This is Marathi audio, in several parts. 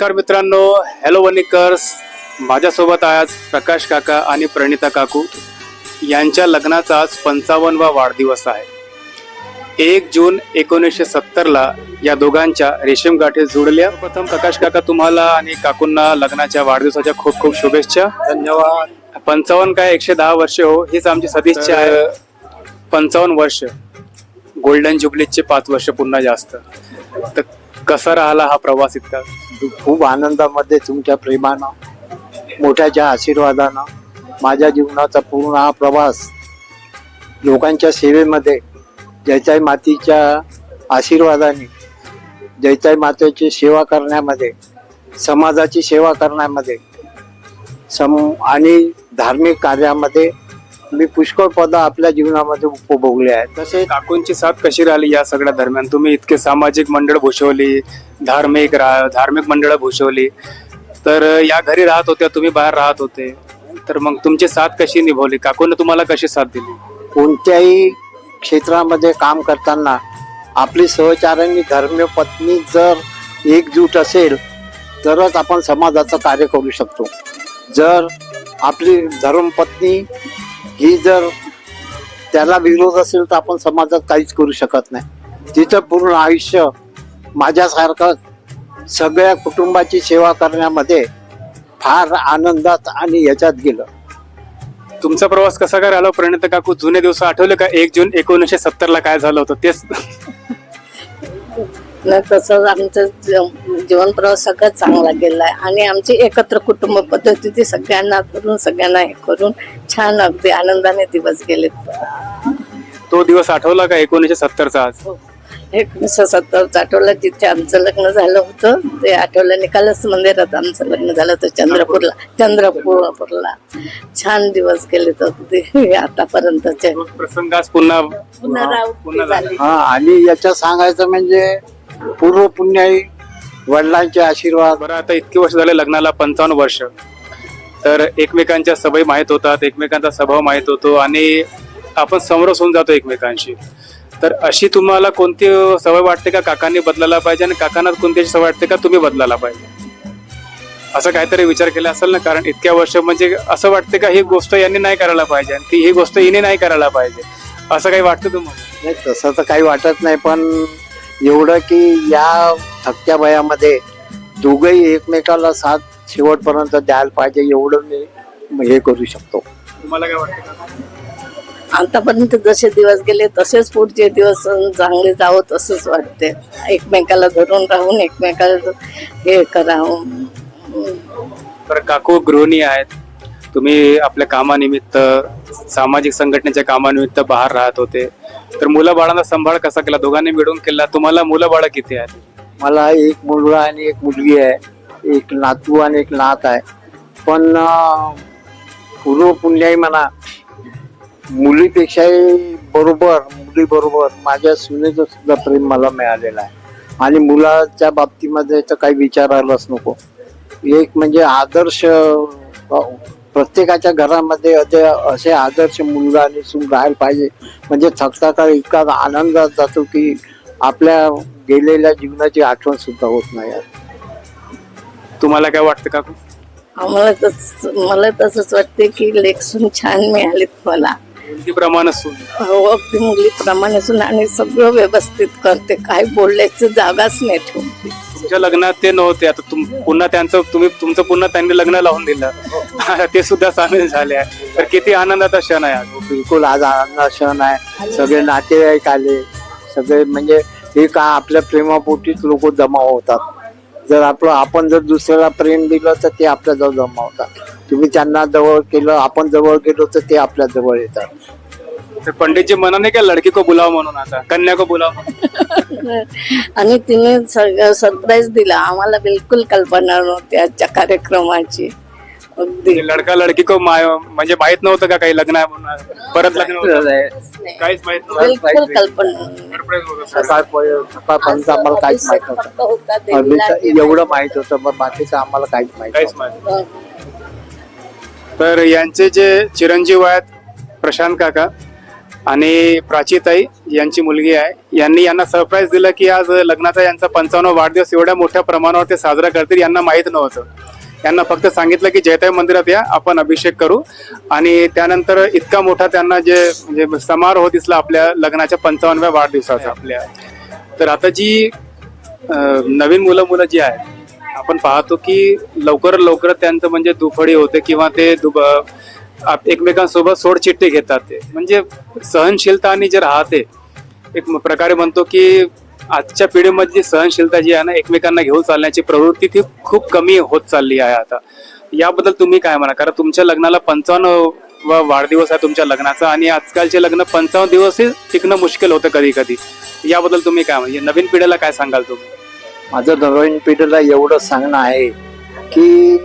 नमस्कार मित्रांनो. हॅलो वनिकर्स. माझ्यासोबत आज प्रकाश काका आणि प्रणिता काकू. यांच्या लग्नाचा आज पंचावन्नवा वाढदिवस आहे. एक जून एकोणीसशे सत्तरला या दोघांच्या रेशीम गाठी जुळल्या. प्रथम प्रकाश काका तुम्हाला आणि काकूंना लग्नाच्या वाढदिवसाच्या खूप खूप शुभेच्छा. धन्यवाद. पंचावन्न काय एकशे दहा वर्ष हो हीच आमची सदिच्छा आहे. पंचावन्न वर्ष. गोल्डन जुबलीचे पाच वर्ष पुन्हा जास्त. तर कसा राहिला हा प्रवास इतका? खूप आनंदामध्ये तुमच्या प्रेमानं मोठ्याच्या आशीर्वादानं माझ्या जीवनाचा पूर्ण हा प्रवास लोकांच्या सेवेमध्ये जैताई मातीच्या आशीर्वादाने जैताई मातेची सेवा करण्यामध्ये समाजाची सेवा करण्यामध्ये सम आणि धार्मिक कार्यामध्ये मी पुष्कळ पद आपल्या जीवनामध्ये उपभोगले आहेत. तसेच काकूंची साथ कशी राहिली या सगळ्या दरम्यान? तुम्ही इतके सामाजिक मंडळ भूषवली धार्मिक रा धार्मिक मंडळ भूषवली तर या घरी राहत होत्या तुम्ही बाहेर राहत होते. तर मग तुमची साथ कशी निभवली? काकून तुम्हाला कशी साथ दिली? कोणत्याही क्षेत्रामध्ये काम करताना आपली सहचारांनी धर्म पत्नी जर एकजूट असेल तरच आपण समाजाचं कार्य करू शकतो. जर आपली धर्मपत्नी ही जर त्याला विरोध असेल तर आपण समाजात काहीच करू शकत नाही. तिचं पूर्ण आयुष्य माझ्यासारखं सगळ्या कुटुंबाची सेवा करण्यामध्ये फार आनंदात आणि याच्यात गेलं. तुमचा प्रवास कसा काय आला प्रणित काकू जुने दिवस आठवले का? एक जून एकोणीसशे सत्तर ला काय झालं होतं? तेच नाही तसंच आमचं जीव- जीवन प्रवास सगळं चांगला गेला आहे. आणि आमची एकत्र कुटुंब पद्धती ती सगळ्यांना करून सगळ्यांना हे करून छान अगदी आनंदाने दिवस गेलेत. तो दिवस आठवला का एकोणीसशे सत्तरचा आज? एकोणीसशे सत्तर आठवलं जिथे आमचं लग्न झालं होतं ते आठवलं निकालच मंदिरात आमचं लग्न झालं होतं चंद्रपूरला. चंद्रपूरला. छान दिवस गेले तर अगदी आतापर्यंतचे. तो प्रसंग आज पुन्हा पुनरावृत्ती झाला. हा आणि याच्यात सांगायचं म्हणजे पूर्व पुण्याई वडिलांचे आशीर्वाद. बरं आता इतकी वर्ष झाले लग्नाला पंचावन्न वर्ष. तर एकमेकांच्या सवयी माहीत होतात एकमेकांचा स्वभाव माहीत होतो आणि आपण समरस होऊन जातो एकमेकांशी. तर अशी तुम्हाला कोणती सवय वाटते का काकांनी बदलायला पाहिजे आणि काकांना कोणती सवय वाटते का तुम्ही बदलायला पाहिजे? असं काहीतरी विचार केला असेल ना कारण इतक्या वर्ष म्हणजे असं वाटते का ही गोष्ट यांनी नाही करायला पाहिजे आणि ती ही गोष्ट हिने नाही करायला पाहिजे? असं काही वाटतं तुम्हाला? नाही तसं तर काही वाटत नाही पण एवढं की या थकत्या वयामध्ये दोघंही एकमेकाला साथ शेवटपर्यंत द्यायला पाहिजे एवढं मी हे करू शकतो. तुम्हाला काय वाटतं का? आतापर्यंत जसे दिवस गेले तसेच पुढचे दिवस चांगले जावं तसंच वाटते. एकमेकाला धरून राहून एकमेकाला हे करावं. तर काकू गृहिणी आहेत. तुम्ही आपल्या कामानिमित्त सामाजिक संघटनेच्या कामानिमित्त बाहेर राहत होते. तर मुलंबाळांना सांभाळ कसा केला? दोघांनी मिळून केला. तुम्हाला मुलंबाळं किती आहेत मला एक मुलगा आणि एक मुलगी आहे. एक नातू आणि एक नात आहे. पण अं, पूर्व पुण्याई म्हणा मुलीपेक्षाही बरोबर मुली बरोबर माझ्या सुनेचं सुद्धा प्रेम मला मिळालेलं आहे. आणि मुलाच्या बाबतीमध्ये तर काही विचारायलाच नको. एक म्हणजे आदर्श प्रत्येकाच्या घरामध्ये असे असे आदर्श मुलगा आणि सून राहायला पाहिजे. म्हणजे थकता का इतका आनंदात जातो की आपल्या गेलेल्या जीवनाची आठवण सुद्धा होत नाही. तुम्हाला काय वाटतं काकू? आम्हाला तस मला तसंच वाटते की लेखसून छान मिळालीत मला. मुलगीप्रमाणे सून हो अगदी मुलीप्रमाणे सुन आणि सगळं व्यवस्थित करते. काय बोलण्याची जागाच नाही ठेवते तुमच्या लग्नात ते नव्हते. आता तुम पुन्हा त्यांचं तुम्ही तुमचं पुन्हा त्यांनी लग्न लावून दिलं. ते सुद्धा सामील झाले आहे तर किती आनंदाचा क्षण आहे आज. बिलकुल आज आनंद क्षण आहे. सगळे नातेवाईक आले. सगळे म्हणजे हे का आपल्या प्रेमापोटीच लोक जमा होतात. जर आपलं आपण जर दुसऱ्याला प्रेम दिलं तर ते आपल्या जवळ जमा होतात. तुम्ही त्यांना जवळ केलं आपण जवळ गेलो तर ते आपल्या जवळ येतात. तर पंडितजी म्हणाने का लडकी को बुलाव म्हणून आता. कन्या को बुलाव म्हणून. आणि तिने सरप्राईज दिला. आम्हाला बिलकुल कल्पना नव्हती आजच्या कार्यक्रमाची. अगदी. म्हणजे लडका लडकी को माय म्हणजे माहीत नव्हतं का काही लग्न आहे म्हणून. परत लग्न होतं. काहीच माहीत नव्हतं. बिलकुल कल्पना होतं. सकाळ सकाळपर्यंत आम्हाला काहीच माहीत नव्हतं. होता देवीला एवढं माहीत होतं पण बाकीचं आम्हाला काहीच माहीत काहीच नव्हतं. माहीत नाही. तर यांचे जे चिरंजीव आहेत प्रशांत काका आणि प्राचीताई यांची मुलगी आहे. यांनी यांना सरप्राईज दिलं की आज लग्नाचा यांचा पंचावन्न वाढदिवस एवढ्या मोठ्या प्रमाणावर ते साजरा करतील यांना माहीत नव्हतं. यांना फक्त सांगितलं की जयताई मंदिरात या आपण अभिषेक करू. आणि त्यानंतर इतका मोठा त्यांना जे म्हणजे समारोह दिसला आपल्या लग्नाच्या पंचावन्नव्या वाढदिवसाचा. आपल्या. तर आता जी नवीन मुलं मुलं जी आहेत आपण पाहतो की लवकर लवकर त्यांचं म्हणजे दुफडी होते किंवा ते दुब आप- एकमेकांसोबत सोडचिठ्ठी घेतात ते. म्हणजे सहनशीलता आणि जे राहते एक प्रकारे म्हणतो की आजच्या पिढीमध्ये जी सहनशीलता जी आहे ना एकमेकांना घेऊन चालण्याची प्रवृत्ती ती खूप कमी होत चालली आहे आता. याबद्दल तुम्ही काय म्हणा? कारण तुमच्या लग्नाला पंचावन्न व वाढदिवस आहे तुमच्या लग्नाचा आणि आजकालचे लग्न पंचावन्न दिवसही टिकणं मुश्किल होतं कधी कधी. याबद्दल तुम्ही काय म्हणजे नवीन पिढीला काय सांगाल तुम्ही? माझं नवीन पिढीला एवढं सांगणं आहे की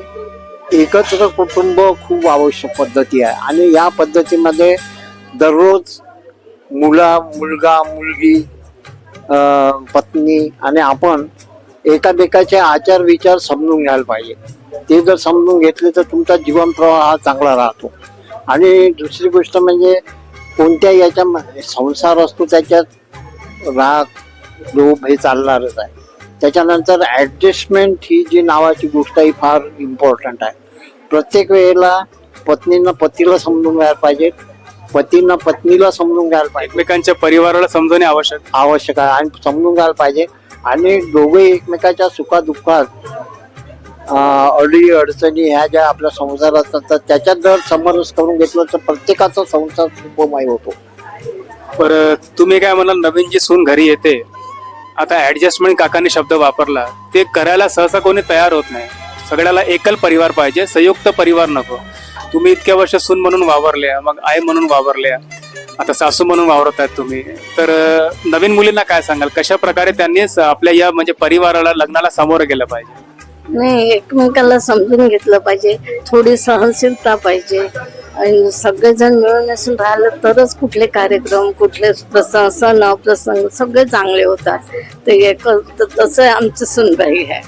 एकत्र कुटुंब खूप आवश्यक पद्धती आहे. आणि या पद्धतीमध्ये दररोज मुला मुलगा मुलगी पत्नी आणि आपण एकामेकाचे आचार विचार समजून घ्यायला पाहिजे. ते जर समजून घेतले तर तुमचा जीवन प्रवाह हा चांगला राहतो. आणि दुसरी गोष्ट म्हणजे कोणत्या याच्या संसार असतो त्याच्यात राग लोभ हे चालणारच आहे. त्याच्यानंतर ऍडजस्टमेंट ही जी नावाची गोष्ट आहे ही फार इम्पॉर्टंट आहे. प्रत्येक वेळेला पत्नीनं पतीला समजून घ्यायला पाहिजे. पतीनं पत्नीला समजून घ्यायला पाहिजे. एकमेकांच्या परिवाराला समजवणे आवश्यक. आवश्यक आहे आणि समजून घ्यायला पाहिजे. आणि दोघे एकमेकाच्या सुखादुःखात अडी अडचणी ह्या ज्या आपल्या संसारात असतात त्याच्यात जर समरस करून घेतलं तर प्रत्येकाचा संसार सुखमय होतो. पर तुम्ही काय म्हणाल नवीन जी सून घरी येते. आता ऍडजस्टमेंट काकांनी शब्द वापरला ते करायला सहसा कोणी तयार होत नाही. सगळ्याला एकल परिवार पाहिजे संयुक्त परिवार नको. तुम्ही इतक्या वर्ष सून म्हणून वावरल्या मग आई म्हणून वावरल्या आता सासू म्हणून वावरत आहेत तुम्ही. तर नवीन मुलींना काय सांगाल? कशा प्रकारे त्यांनी स- आपल्या या म्हणजे परिवाराला लग्नाला सामोरं गेलं पाहिजे? नाही एकमेकाला समजून घेतलं पाहिजे. थोडी सहनशीलता पाहिजे. आणि सगळेजण मिळून असून राहिलं तरच कुठले कार्यक्रम कुठले प्रसंग सण प्रसंग सगळे चांगले होतात. ते एक तसं आमचं सुनबाई आहे.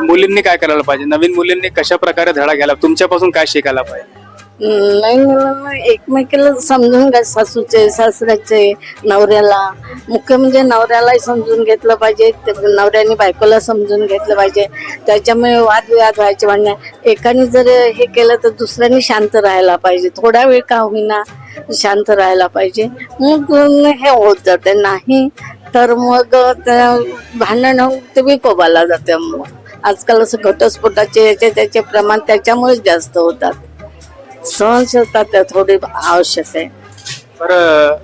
मुलींनी काय करायला पाहिजे? नवीन मुलींनी कशा प्रकारे धडा घ्यायला तुमच्यापासून काय शिकायला पाहिजे? नाही मुलांना एकमेकीला समजून घ्या सासूचे सासऱ्याचे नवऱ्याला. मुख्य म्हणजे नवऱ्यालाही समजून घेतलं पाहिजे नवऱ्याने बायकोला समजून घेतलं पाहिजे. त्याच्यामुळे वादविवाद व्हायचे म्हणजे एकाने जर हे केलं तर दुसऱ्याने शांत राहायला पाहिजे. थोडा वेळ का होईना शांत राहायला पाहिजे. मग हे होत जाते. नाही तर मग त्या भांडण होऊन ते विकोबाला जाते. मग आजकाल असं घटस्फोटाचे याचे त्याचे प्रमाण त्याच्यामुळेच जास्त होतात. सहनशीलता त्या थोडी आवश्यक आहे. बरं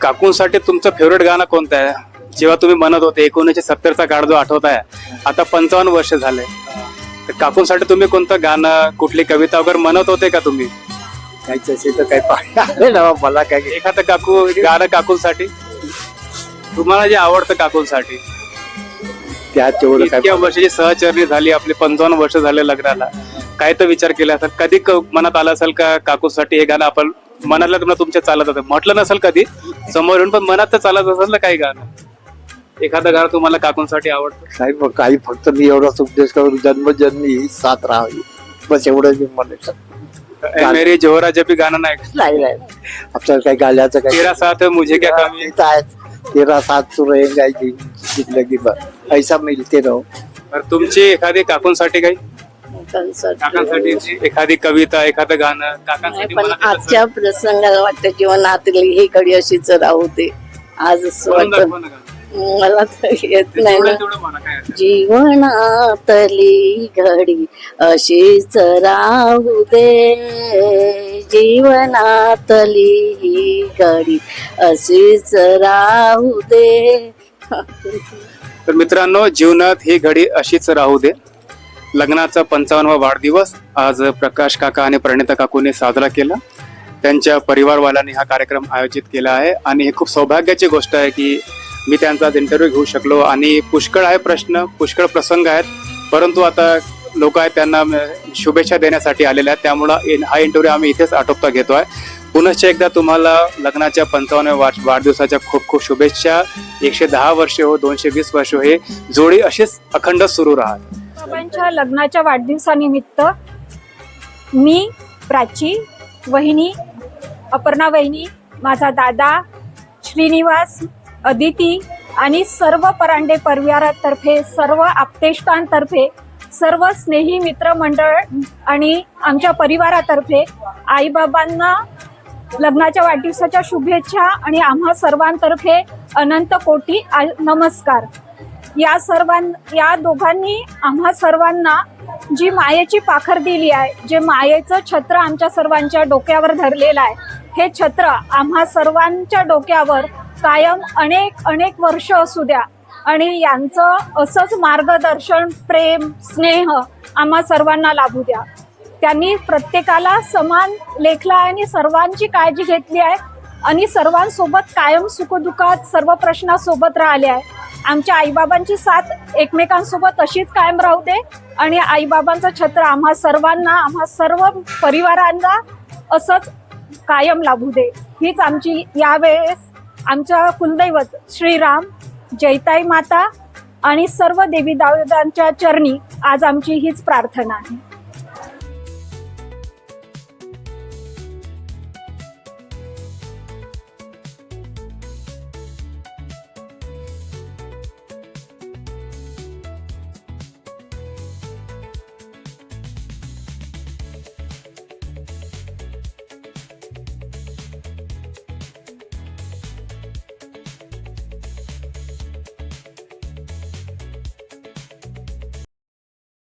काकूंसाठी तुमचं फेवरेट गाणं कोणतं आहे? जेव्हा तुम्ही म्हणत होते एकोणीसशे सत्तरचा काळ जो आठवत आहे आता पंचावन्न वर्ष झाले. तर काकूंसाठी तुम्ही कोणतं गाणं कुठली कविता वगैरे म्हणत होते का तुम्ही? काही तसे तर काही पाहिजे ना मला काय एखादं काकू गाणं काकूंसाठी? तुम्हाला जे आवडतं काकूंसाठी. त्या तेवढं काय इतक्या वर्षाची सहचरणी झाली आपली पंचावन्न वर्ष झाले लग्नाला. काय तर विचार केला असेल कधी मनात आला असेल का काकूसाठी हे गाणं आपण मनातल्या तुम्हाला तुमच्या चालत होतं? म्हटलं नसेल कधी समोर येऊन पण मनात तर चालत असेल ना काही गाणं. एखादं गाणं तुम्हाला काकूंसाठी आवडतं? काही काही फक्त मी एवढाच उपदेश करून जन्मजन्मी ही साथ राहावी. बस एवढं मी म्हणू ए मेरी जोहरा जबी गाणं नाही. आपल्याला काही गाल्याचं काही तेरा साथ मुझे क्या कमी? तर तू रहेगा जी जिंदगी ऐसा रहो. बरं, तुमची एखादी काकूंसाठी काही? काकांसाठी जी एखादी कविता एखादं गाणं काकांसाठी पण. आजच्या प्रसंगाला वाटतं जीवनातली ही घडी अशीच राहू दे. आज असं म्हणून वाटतं. दाखवा ना गाणं. मला तर येत नाही ना. तेवढं- तेवढं म्हणा, काय हरकत नाही. जीवनातली घडी अशीच राहू दे. जीवनातली ही घडी अशीच राहू दे. तर मित्रांनो जीवनात ही घडी अशीच राहू दे. लग्नाचा पंचावन्नवा वाढदिवस आज प्रकाश काका आणि प्रणिता काकूने साजरा केला. त्यांच्या परिवारवाल्यांनी हा कार्यक्रम आयोजित केला आहे. आणि हे खूप सौभाग्याची गोष्ट आहे की मी त्यांचा आज इंटरव्ह्यू घेऊ शकलो. आणि पुष्कळ आहे प्रश्न पुष्कळ प्रसंग आहेत. परंतु आता लोक आहेत त्यांना शुभेच्छा देण्यासाठी आलेल्या आहेत. त्यामुळं हा इंटरव्ह्यू आम्ही इथेच आटोपता घेतो आहे. पुनश्च एकदा तुम्हाला लग्नाच्या पंचावन्न वाढ वाढदिवसाच्या खूप खूप शुभेच्छा. एकशे दहा वर्षे हो दोनशे वीस वर्ष हो, हे जोडी अशीच अखंड सुरू राहत. बाबांच्या लग्नाच्या वाढदिवसानिमित्त मी प्राची वहिनी अपर्णा वहिनी माझा दादा श्रीनिवास अदिती आणि सर्व परांडे परिवारातर्फे सर्व आप्तेष्टांतर्फे सर्व स्नेही मित्रमंडळ आणि आमच्या परिवारातर्फे आईबाबांना लग्नाच्या वाढदिवसाच्या शुभेच्छा आणि आम्हा सर्वांतर्फे अनंत कोटी आ- नमस्कार. या सर्वां या दोघांनी आम्हा सर्वांना जी मायेची पाखर दिली आहे जे मायेचं छत्र आमच्या सर्वांच्या डोक्यावर धरलेलं आहे हे छत्र आम्हा सर्वांच्या डोक्यावर कायम अनेक अनेक वर्ष असू द्या. आणि यांचं असंच मार्गदर्शन प्रेम स्नेह आम्हा सर्वांना लाभू द्या. त्यांनी प्रत्येकाला समान लेखला आहे आणि सर्वांची काळजी घेतली आहे आणि सर्वांसोबत कायम सुखदुःखात सर्व प्रश्नासोबत राहिले आहे. आमच्या आईबाबांची साथ एकमेकांसोबत अशीच कायम राहू दे. आणि आईबाबांचं छत्र आम्हा सर्वांना आम्हा सर्व परिवारांना असंच कायम लाभू दे. हीच आमची यावेळेस आमच्या कुलदैवत श्रीराम जैताई माता आणि सर्व देवी दावदांच्या चरणी आज आमची हीच प्रार्थना आहे.